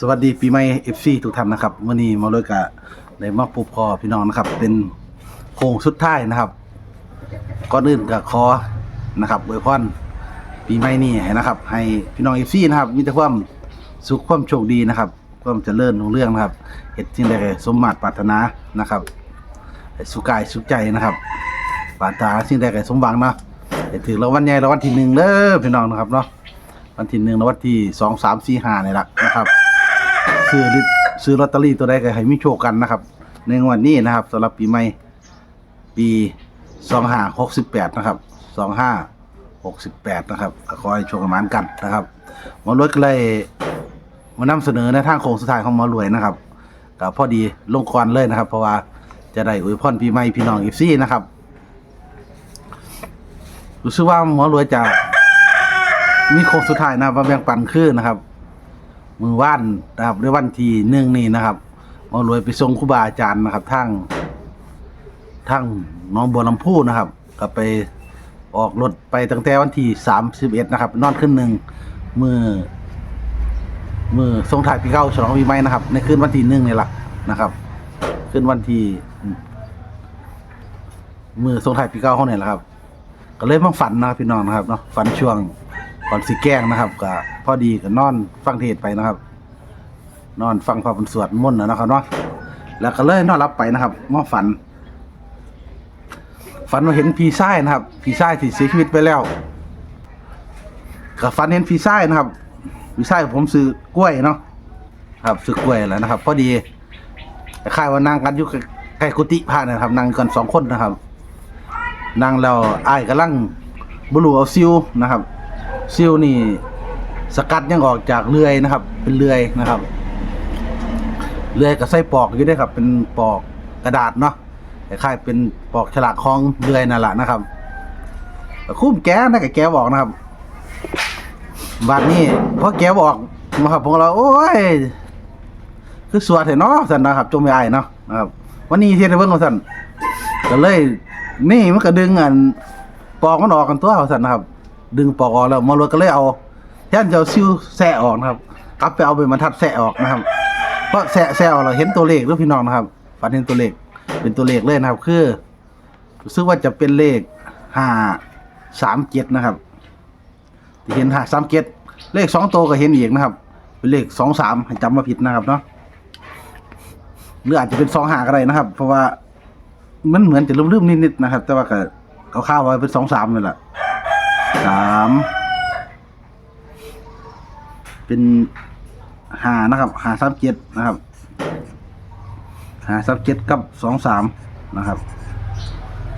สวัสดีปีใหม่เอฟซีทุกท่านนะครับวันนี้มาเลยกะได้มาพบพอพี่น้องนะครับ เป็นโค้งสุดท้ายนะครับก่อนอื่นก็ขอนะครับอวยพรปีใหม่นี้นะครับ ให้พี่น้องเอฟซีนะครับ มีแต่ความสุขความโชคดีนะครับ ความเจริญรุ่งเรื่องนะครับเหตุจริงใดก็สมมาตรปรารถนานะครับสุขกายสุขใจนะครับปรารถนาสิ่งใดก็สมหวังนะถือรางวัลใหญ่รางวัลที่หนึ่งเด้อพี่น้องนะครับเนาะวันที่หนึ่งรางวัลที่สองสามสี่ห้านี่แหละนะครับ ซื้อลิซื้อลอตเตอรี่ตัวใดก็ให้มีโชคกันนะครับ ในงวดนี้นะครับสำหรับปีใหม่ปี2568นะครับ2568นะครับขอให้โชคประมาณกันนะครับหมอรวยก็เลยมานำเสนอในทางโค้งสุดท้ายของหมอรวยนะครับก็พอดีลงควันเลยนะครับ เพราะว่าจะได้อวยพรปีใหม่พี่น้องอีฟซี่นะครับรู้สึกว่าหมอรวยจะมีโค้งสุดท้ายนะมาแบ่งปันคือนะครับ มือว่านนะครับในวันที่หนึ่งนี่นะครับมอรวยไปส่งครูบาอาจารย์นะครับทั้งทั้งน้องบัวลำพูนะครับ ก็ไปออกรถไปตั้งแต่วันที่สามสิบเอ็ดนะครับ นอนขึ้นหนึ่งมือมือทรงถ่ายปีเก้าฉลองปีใหม่นะครับ ในคืนวันที่หนึ่งนี่แหละนะครับคืนวันที่มือทรงถ่ายปีเก้าเขาเนี่ยแหละครับ ก็เลยมาฝันนะครับพี่น้องนะครับเนาะฝันช่วง ก่อนสิแกล้งนะครับก็พอดีก็นอนฟังเทศไปนะครับ นอนฟังพระบรรสวดมนต์นะนะครับเนาะแล้วก็เลยนอนรับไปนะครับมาฝัน ฝันว่าเห็นผีไส้นะครับผีไส้ที่เสียชีวิตไปแล้วก็ฝันเห็นผีไส้นะครับผีไส้ผมซื้อกล้วยเนาะครับซื้อกล้วยแล้วนะครับ พอดีคล้ายว่านั่งกันอยู่ใกล้กุฏิพระนะครับนั่งกันสองคนนะครับนั่งแล้วอ้ายกำลังบุรุเอาซิวนะครับ ซิวนี่ สกัดยังออกจากเลื่อยนะครับ เป็นเลื่อยนะครับ เลื่อยกับไส้ปอกอยู่ด้วยครับ เป็นปอกกระดาษเนาะคล้ายๆเป็นปอกฉลากคล้องเลื่อยนั่นแหละนะครับคุ้มแก้นะกับแกบอกนะครับบาดนี้พอแกบอกนะครับผมก็เราโอ้ยคือสวดเถอะเนาะสันนะครับจงไม่อายเนาะนะครับ วันนี้เทียนเบิ่งของสันก็เลย นี่มันก็ดึงอันปอกมันออกกันตัวของสันนะครับ ดึงปอกออกแล้วมารถก็เลยเอาแทนจะเอาซิวแสะออกนะครับ กลับไปเอาไปบรรทัดแสะออกนะครับ เพราะแสะแสะออกเราเห็นตัวเลขด้วยพี่น้องนะครับฝันเห็นตัวเลขเป็นตัวเลขเลยนะครับ คือรู้สึกว่าจะเป็นเลขห้าสามเจ็ดนะครับที่เห็นห้าสามเจ็ดเลขสองตัวก็เห็นอีกนะครับ เป็นเลขสองสามให้จำมาผิดนะครับเนาะหรืออาจจะเป็นสองหาก็ได้นะครับ เพราะว่ามันเหมือนจะลืมๆนิดๆนะครับ แต่ว่าก็เขาข้าวไว้เป็นสองสามนี่แหละ สามเป็นหานะครับหาสามเจ็ดนะครับหาสามเจ็ดกับสองสามนะครับ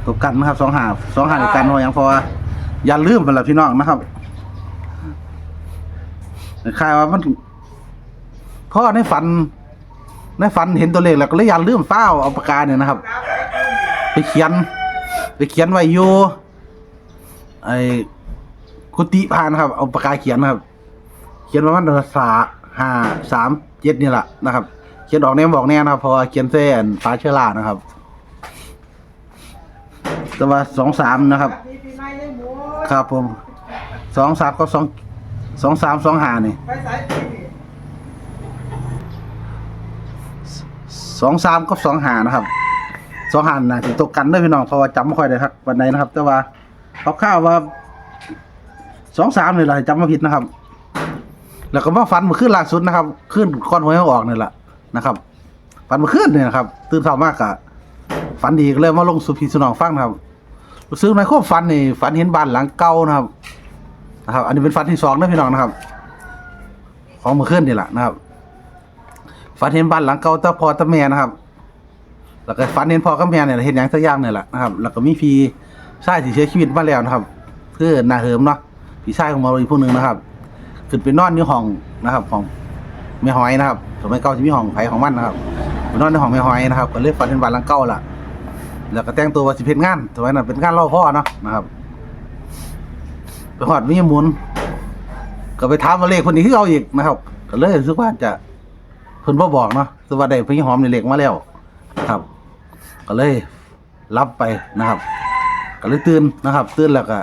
ตัวกันนะครับสองหาสองหาในกันว่าอย่างพราะว่าอย่าลืมไปละพี่น้องนะครับคายว่ามันพราะในฝันในฝันเห็นตัวเลขแล้วก็เลยอย่าลืมเฝ้าเอาปากกาเนี่ยนะครับ ไปเขียน ไปเขียนไว้อยู่ไอ กุฏิพานครับเอาปากกาเขียนนะครับ เขียนว่ามันภาษาห้าสามเจ็ดนี่แหละนะครับ เขียนออกแนวบอกแน่นะครับเพราะว่าเขียนเส้นฟ้าเชื้อรานะครับ แต่ว่าสองสามนะครับ ครับผมสองสามก็สองสองสามสองห้านี่สองสามก็สองหานะครับสองหานนะถึงตกกันด้วยพี่น้องเพราะว่าจำไม่ค่อยได้ครับวันไหนนะครับ แต่ว่าเขาข้าวว่า สองสามนี่แหละจำไม่ผิดนะครับ แล้วก็มาฟันมาขึ้นล่าสุดนะครับ ขึ้นก้อนหวยออกนี่แหละนะครับ ฟันมาขึ้นเนี่ยนะครับ ตื่นเช้ามากอะฝันดีก็เลยมาลงสุพีสนองฟังนะครับรู้สึกในควบฝันนี่ฝันเห็นบ้านหลังเก่านะครับนะครับ อันนี้เป็นฝันที่สองนะพี่น้องนะครับ ของมื่อคืนนี่แหละนะครับฝันเห็นบ้านหลังเก่าตาพ่อตาแม่นะครับ แล้วก็ฝันเห็นพ่อกับแม่เนี่ยเห็นอย่างสักอย่างเนี่ยแหละนะครับ แล้วก็มีพี่ชายที่เสียชีวิตมาแล้วนะครับ คือนาเหิมเนาะ พี่ชายของเราอีกผู้หนึ่งนะครับขึ้นไปนอนในห้องนะครับของแม่หอยนะครับสมัยเก่าจะมีห้องไผของมันนะครับไปนอนในห้องแม่หอยนะครับก็เลยฝันเห็นบ้านหลังเก่าล่ะ แล้วก็แต่งตัวว่าสิเพนงานสมัยนั้นเป็นงานเล่าพ่อเนาะนะครับไปหอดมีหมุน ก็ไปถามมาเลขคนนี้คือเอาอีกนะครับ ก็เลยรู้สึกว่าจะเพิ่นบ่บอกเนาะสวัสดีพี่หอมในเล็กมาแล้วครับ ก็เลยรับไปนะครับ ก็เลยตื่นนะครับ ตื่นแล้วก็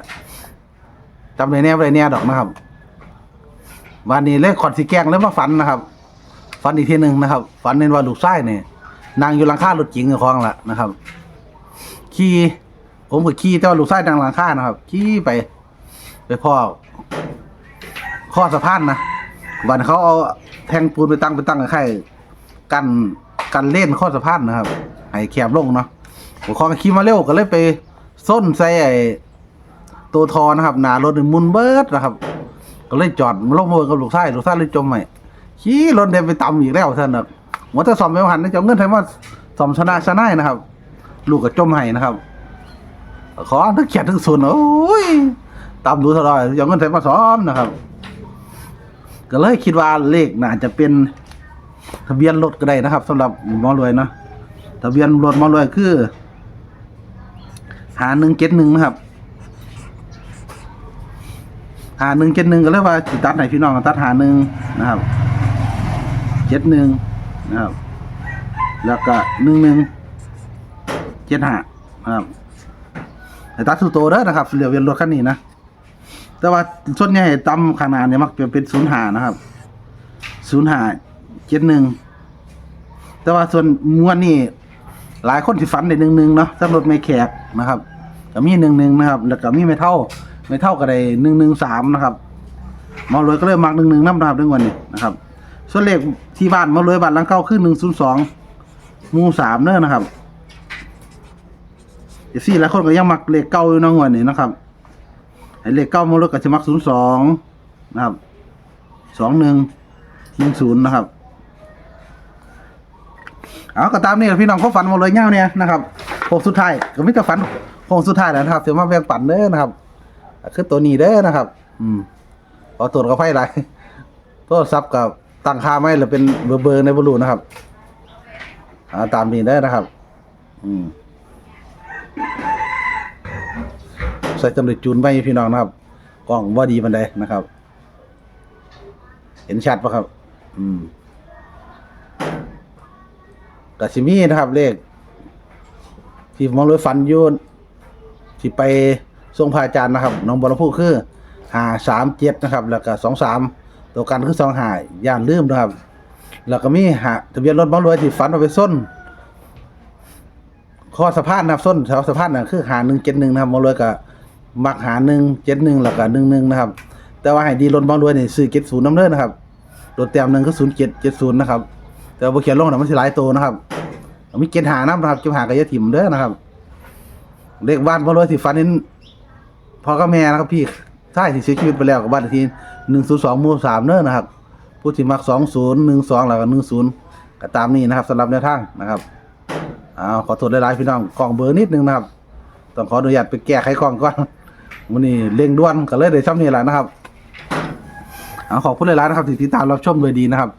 จำได้แน่บ่ได้แน่ดอกนะครับ วันนี้เลขขอดสีแกล้งแล้วมาฝันนะครับ ฝันอีกทีหนึ่งนะครับ ฝันเน้นว่าลูกชายเนี่ยนั่งอยู่หลังคารถเก๋งกับของละนะครับ ขี่ผมก็ขี่แต่ว่าลูกชายนั่งหลังคานะครับ ขี่ไป ไปพ่อข้อสะพานนะวันเขาเอาแทงปูนไปตั้งไปตั้งกับใครกันกันเล่นข้อสะพานนะครับให้แคบลงเนาะผมของขี่มาเร็วก็เลยไปส้นใส่ไอ้ ตัวทอนะครับหนารถนี่มุนเบิดนะครับ ก็เลยจอดลงมาเบิ่งกับลูกชายลูกชายเลยจมใหม่ขี่รถเดินไปตำอีกแล้วท่านนะว่าจะสอมไม่หันจะเอาเงินไทยมาสอมชนะชนะนะครับ ลูกก็จมให้นะครับ ขอทั้งเขียนทั้งศูนโอ้ยตามดูเท่าไหร่เอาเงินไทยมาซ้อมนะครับ ก็เลยคิดว่าเลขน่าจะเป็นทะเบียนรถก็ได้นะครับสำหรับหมอรวยเนาะทะเบียนรถหมอรวยคือหาหนึ่งเจ็ดหนึ่งนะครับ หาหนึ่งเจ็ดหนึ่งก็เลยกว่าสิตัดให้พี่น้องตัดหาหนึ่งนะครับเจ็ดหนึ่งนะครับ แล้วก็หนึ่งหนึ่งเจ็ดห้านะครับแต่ตัดสุดโตเด้อนะครับเหลือเวียนรถคันนี้นะแต่ว่าส่วนใหญ่ตำขางหนาดเนี่ยมักจะเป็นศูนย์หานะครับศูนย์หาเจ็ดหนึ่งแต่ว่าส่วนมวนนี่หลายคนที่ฝันได้หนึ่งหนึ่งเนาะสำหรับไม่แขกนะครับก็มีหนึ่งหนึ่งนะครับ แล้วก็มีไม่เท่า ไม่เท่าก็ได้หนึ่งหนึ่งสามนะครับหมอรวยก็เลยมักหนึ่งหนึ่งน้ำนะครับเรื่องวันนี้นะครับ ส่วนเลขที่บ้านหมอรวยบ้านหลังเก้าคือหนึ่งศูนย์สองมูสามเน้อนะครับเอซี่หลายคนก็ยังมักเลขเก้าอยู่น้องวันนี้นะครับไอเลขเก้าหมอรวยก็จะมักศูนย์สองนะครับสองหนึ่งหนึ่งศูนย์นะครับเอาก็ตามนี่แหละพี่น้องเขาฝันหมดเลยเง่าเนี่ยนะครับโค้งสุดท้ายก็ไม่แต่ฝันโค้งสุดท้ายแล้วนะครับเดี๋ยมาแบ่งปันเด้อนะครับ คือตัวนี้เด้อนะครับ อืมพอตรวจก็ไฟไรโทรศัพท์กับตั้งค่าไม่หรือเป็นเบอร์เบอร์ในบรูนะครับอาตามนี้เด้นะครับ อืมใส่จำเร็จจูนไปพี่น้องนะครับ กล้องว่าดีมันใดนะครับ เห็นชัดปะครับ อืมกสิมีนะครับ เลขที่มองเลยฟันยูนที่ไป ทรงพระอาจารย์นะครับน้องบอลพูคือหาสามเจ็ดนะครับ แล้วก็สองสามตัวกันคือสองหายย่านลืมนะครับ แล้วก็มีหาทะเบียนรถมองรวยที่ฟันเอาไปส้นข้อสะพานนะครับส้นแถวสะพานน่ะคือหาหนึ่งเจ็ดหนึ่งนะครับมองรวยกับมักหาหนึ่งเจ็ดหนึ่งแล้วก็หนึ่งหนึ่งนะครับ แต่ว่าให้ดีรถมองรวยนี่ซื้อเจ็ดศูนย์น้ำเด้อนะครับรถแต้มหนึ่งก็ศูนย์เจ็ดเจ็ดศูนย์นะครับ แต่ว่าบ่เขียนลงนะมันสิหลายตัวนะครับมีเกณฑ์หาน้ำนะครับเกณฑ์หากระยะถิ่มเด้อนะครับเลขบ้านพ่อรวยสิฟันนี้ พ่อกับแม่นะครับพี่ใช่ที่เสียชีวิตไปแล้วกับบ้านเลขที่หนึ่งศูนย์สองหมู่สามเด้อนะครับ ผู้ที่มักสองศูนย์หนึ่งสองแล้วก็หนึ่งศูนย์ก็ตามนี้นะครับสำหรับแนวทางนะครับอ้าวขอโทษหลายๆพี่น้องกล่องเบอร์นิดนึงนะครับ ต้องขออนุญาตไปแก้ไขกล่องก่อนวันนี้เร่งด่วนก็เลยได้ช่ำนี้แหละนะครับเอาขอบคุณหลายๆนะครับที่ติดตามรับชมโดยดีนะครับ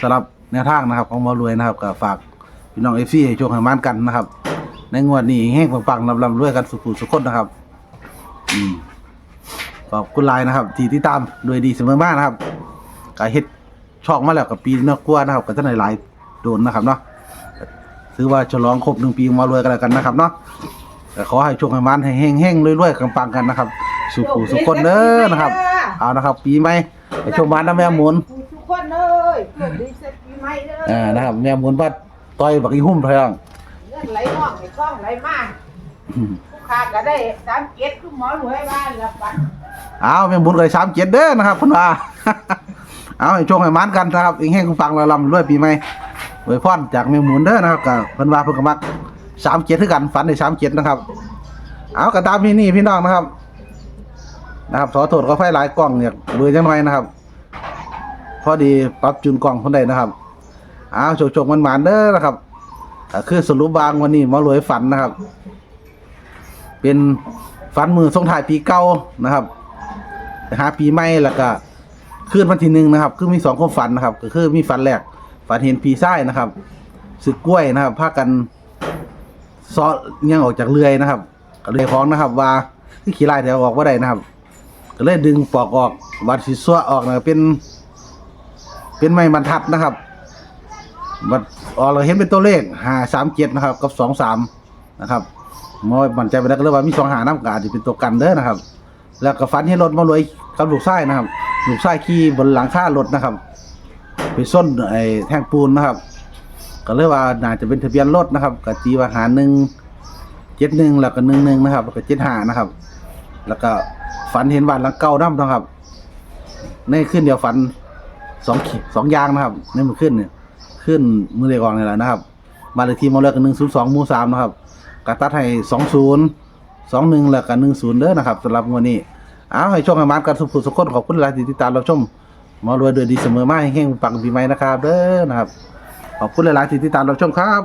สำหรับแนวทางนะครับของมารวยนะครับก็ฝากพี่น้องเอฟซีให้โชคให้มานกันนะครับ ในงวดนี้แห้งปังๆลำลำรวยกันสุขุสุขคนนะครับ อืมขอบคุณหลายนะครับ ที่ติดตามโดยดีเสมอมานะครับก็เฮ็ดช่องมาแล้วกับปีนอกกลัวนะครับก็จะในหลายโดนนะครับเนาะถือว่าฉลองครบหนึ่งปีของหมารวยกันแล้วกันนะครับเนาะก็ขอให้โชคให้มันให้แห้งๆรวยๆปังๆกันนะครับ สุขุสุขคนเด้อนะครับ เอานะครับ ปีใหม่ไปชมบ้านน้ำแม่หมุนทุกคนเลยเกิดดีเสร็จปีใหม่เลยอ่านะครับแม่หมุนว่าต่อยบักอีหุ่มพลังเงินไหลน่องไหลคล้องไหลมาลูก ค้าก็ได้สามเก็ดคือหมอรวยบ้านละปันเอาแม่หมุนเลยสามเจ็ดเด้อนะครับคุณว่า เอาให้โชคให้มันกันนะครับเองให้คุณฟังเราลำรวยปีใหม่ไว้พรจากแม่หมุนเด้อนะครับกับเพิ่นว่าเพิ่นก็มักสามเจ็ดคือกันฝันในสามเจ็ดนะครับ เอากระตามพี่นี่พี่น้องนะครับ นะครับขอโทษก็ไฟหลายกล้องเนี่ยรวยจังหน่อยนะครับ พอดีปรับจูนกล้องคนใดนะครับ เอาโชคโชคมันหมานๆเด้อนะครับคือสรุปบางวันนี้หมารวยฝันนะครับ เป็นฝันมือส่งท้ายปีเก่านะครับหาปีใหม่แล้วก็คืนวันที่หนึ่งนะครับ คือมีสองความฝันนะครับ ก็คือมีฝันแรกฝันเห็นปีไส้นะครับสึกกล้วยนะครับพากันซอยังออกจากเรือยนะครับก็เลยฟ้องนะครับ ว่าที่ขี่ไล่แถวออกว่าได้นะครับ ก็เลยดึงปอกออกวัดสีซัวออกนะเป็น เป็นไม้บรรทัดนะครับวัดออกเราเห็นเป็นตัวเลขห้าสามเจ็ดนะครับ กับสองสามนะครับ มอยมั่นใจไปแล้วก็เลยว่ามีสองหาน้ำกาจะเป็นตัวกันเด้อนะครับ แล้วก็ฟันให้รถมารวยกับลูกไส้นะครับลูกไส้ขี่บนหลังคารถนะครับ ไปส้นไอ้แท่งปูนนะครับ ก็เลยว่าน่าจะเป็นทะเบียนรถนะครับก็จีว่าหาหนึ่งเจ็ดหนึ่งแล้วก็หนึ่งหนึ่งนะครับแล้วก็เจ็ดห้านะครับ แล้วก็ฝันเห็นบ้านหลังเก่าน้ำนะครับในขึ้นเดียวฝันสองขีดสองยางนะครับในมือขึ้นเนี่ยขึ้นมือเรียกองนี่แหละนะครับบ้านเลขที่มอเลขหนึ่งศูนย์สองหมู่สามนะครับ กตัดให้สองศูนย์สองหนึ่งแล้วก็หนึ่งศูนย์เด้อนะครับสำหรับวันนี้เอาให้ช่วงให้มากันสุขสุขคนขอบคุณหลายที่ติดตามเราชมมารวยเดือดดีเสมอมาให้เฮงปังปีใหม่นะครับเด้อนะครับขอบคุณหลายๆที่ติดตามเราชมครับ